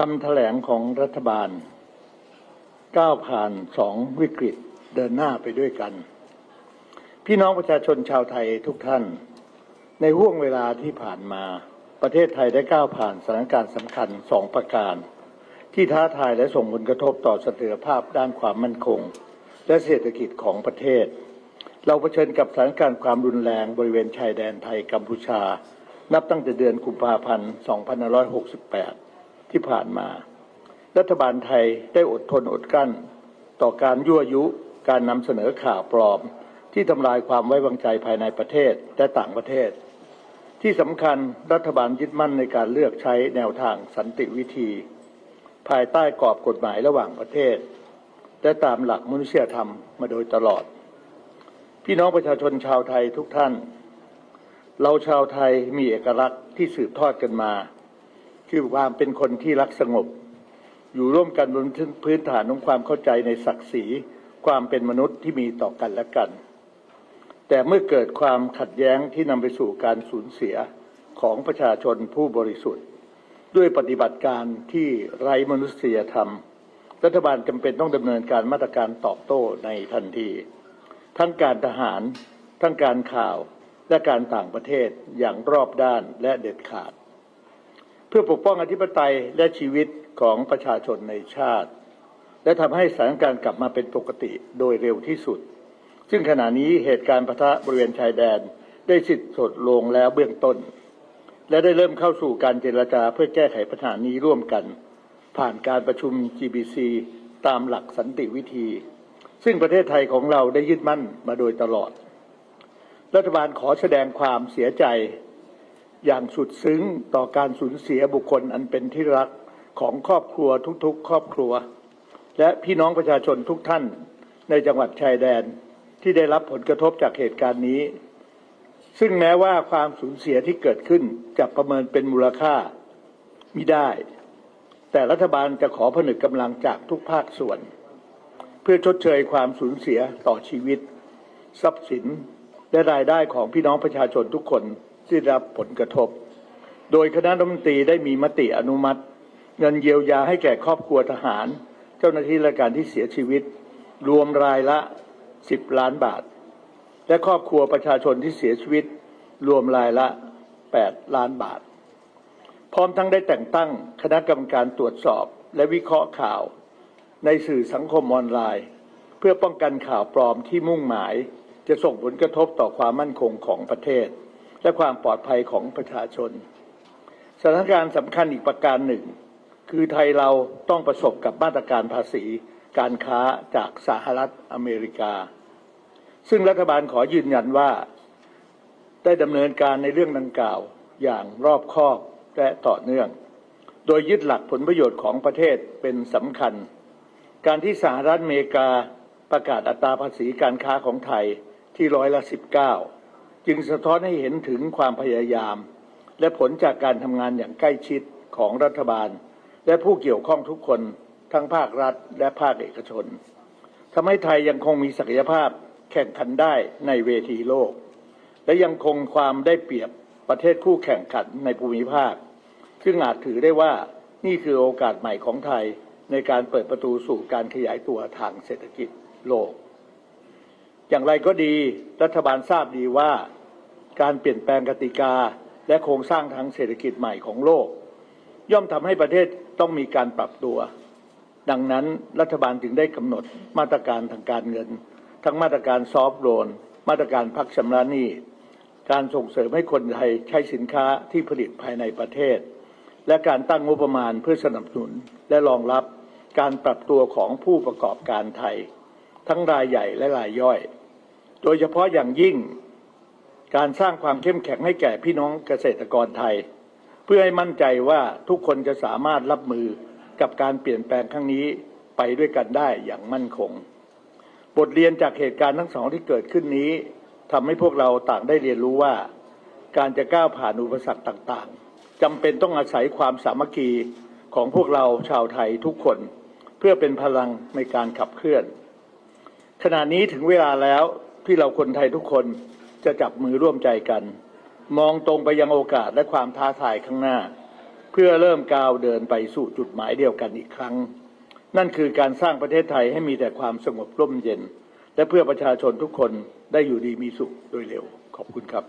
คำแถลงของรัฐบาล ก้าวผ่านสองวิกฤตเดินหน้าไปด้วยกัน พี่น้องประชาชนชาวไทยทุกท่าน ในห่วงเวลาที่ผ่านมา ประเทศไทยได้ก้าวผ่านสถานการณ์สำคัญสองประการ ที่ท้าทายและส่งผลกระทบต่อเสถียรภาพด้านความมั่นคง และเศรษฐกิจของประเทศ เราเผชิญกับสถานการณ์ความรุนแรงบริเวณชายแดนไทยกัมพูชา นับตั้งแต่เดือนกุมภาพันธ์ 2568 ที่ผ่านมา รัฐบาลไทยได้อดทนอดกลั้น ต่อการยั่วยุการนำเสนอข่าวปลอม ที่ทำลายความไว้วางใจภายในประเทศและต่างประเทศ ที่สำคัญรัฐบาลยึดมั่นในการเลือกใช้แนวทางสันติวิธี ภายใต้กรอบกฎหมายระหว่างประเทศ และตามหลักมนุษยธรรมมาโดยตลอด พี่น้องประชาชนชาวไทยทุกท่าน เราชาวไทยมีเอกลักษณ์ที่สืบทอดกันมา คือความเป็นคนที่รักสงบ อยู่ร่วมกันบนพื้นฐานของความเข้าใจในศักดิ์ศรีความเป็นมนุษย์ที่มีต่อกันและกัน แต่เมื่อเกิดความขัดแย้งที่นำไปสู่การสูญเสียของประชาชนผู้บริสุทธิ์ ด้วยปฏิบัติการที่ไร้มนุษยธรรม รัฐบาลจำเป็นต้องดำเนินการมาตรการตอบโต้ในทันที ทั้งการทหาร ทั้งการข่าวและการต่างประเทศอย่างรอบด้านและเด็ดขาด พื่อปกป้องอธิปไตยและชีวิตของประชาชนในชาติ และทำให้สถานการณ์กลับมาเป็นปกติโดยเร็วที่สุด ซึ่งขณะนี้เหตุการณ์ปะทะบริเวณชายแดนได้สิ้นสุดลงแล้วเบื้องต้น และได้เริ่มเข้าสู่การเจรจาเพื่อแก้ไขปัญหานี้ร่วมกัน ผ่านการประชุม GBC ตามหลักสันติวิธี ซึ่งประเทศไทยของเราได้ยึดมั่นมาโดยตลอด รัฐบาลขอแสดงความเสียใจ อย่างสุดซึ้งต่อการสูญเสียบุคคลอันเป็นที่รักของครอบครัวทุกๆ ครอบครัว และพี่น้องประชาชนทุกท่านในจังหวัดชายแดนที่ได้รับผลกระทบจากเหตุการณ์นี้ ซึ่งแม้ว่าความสูญเสียที่เกิดขึ้นจะประเมินเป็นมูลค่าไมิได้ แต่รัฐบาลจะขอผนึกกำลังจากทุกภาคส่วน เพื่อชดเชยความสูญเสียต่อชีวิต ทรัพย์สินและรายได้ของพี่น้องประชาชนทุกคน ที่ได้รับผลกระทบ โดยคณะรัฐมนตรีได้มีมติอนุมัติ เงินเยียวยาให้แก่ครอบครัวทหาร เจ้าหน้าที่ราชการที่เสียชีวิต รวมรายละ 10 ล้านบาท และครอบครัวประชาชนที่เสียชีวิต รวมรายละ 8 ล้านบาท พร้อมทั้งได้แต่งตั้งคณะกรรมการตรวจสอบและวิเคราะห์ข่าว ในสื่อสังคมออนไลน์ เพื่อป้องกันข่าวปลอมที่มุ่งหมายจะส่งผลกระทบต่อความมั่นคงของประเทศ และความปลอดภัยของประชาชน สถานการณ์สำคัญอีกประการหนึ่ง คือไทยเราต้องประสบกับมาตรการภาษีการค้าจากสหรัฐอเมริกา ซึ่งรัฐบาลขอยืนยันว่า ได้ดำเนินการในเรื่องดังกล่าวอย่างรอบคอบและต่อเนื่อง โดยยึดหลักผลประโยชน์ของประเทศเป็นสำคัญ การที่สหรัฐอเมริกาประกาศอัตราภาษีการค้าของไทยที่ร้อยละ19 จึงสะท้อนให้เห็นถึงความพยายาม และผลจากการทำงานอย่างใกล้ชิดของรัฐบาล และผู้เกี่ยวข้องทุกคนทั้งภาครัฐและภาคเอกชนทำให้ไทยยังคงมีศักยภาพแข่งขันได้ในเวทีโลก และยังคงความได้เปรียบประเทศคู่แข่งขันในภูมิภาค ซึ่งอาจถือได้ว่านี่คือโอกาสใหม่ของไทยในการเปิดประตูสู่การขยายตัวทางเศรษฐกิจโลก อย่างไรก็ดีรัฐบาลทราบดีว่า การเปลี่ยนแปลงกติกา และโครงสร้างทางเศรษฐกิจใหม่ของโลก ย่อมทำให้ประเทศต้องมีการปรับตัว ดังนั้นรัฐบาลจึงได้กำหนดมาตรการทางการเงิน ทั้งมาตรการซอฟต์โลนมาตรการพักชำระหนี้การส่งเสริมให้คนไทยใช้สินค้าที่ผลิตภายในประเทศ และการตั้งงบประมาณเพื่อสนับสนุนและรองรับการปรับตัวของผู้ประกอบการไทย ทั้งรายใหญ่และรายย่อย โดยเฉพาะอย่างยิ่ง การสร้างความเข้มแข็งให้แก่พี่น้องเกษตรกรไทย เพื่อให้มั่นใจว่าทุกคนจะสามารถรับมือกับการเปลี่ยนแปลงครั้งนี้ไปด้วยกันได้อย่างมั่นคง บทเรียนจากเหตุการณ์ทั้งสองที่เกิดขึ้นนี้ทำให้พวกเราต่างได้เรียนรู้ว่า การจะก้าวผ่านอุปสรรคต่างๆจำเป็นต้องอาศัยความสามัคคีของพวกเราชาวไทยทุกคน เพื่อเป็นพลังในการขับเคลื่อน ขณะนี้ถึงเวลาแล้วที่เราคนไทยทุกคน จะจับมือร่วมใจกัน มองตรงไปยังโอกาสและความท้าทายข้างหน้า เพื่อเริ่มก้าวเดินไปสู่จุดหมายเดียวกันอีกครั้ง นั่นคือการสร้างประเทศไทยให้มีแต่ความสงบร่มเย็น และเพื่อประชาชนทุกคนได้อยู่ดีมีสุขโดยเร็วขอบคุณครับ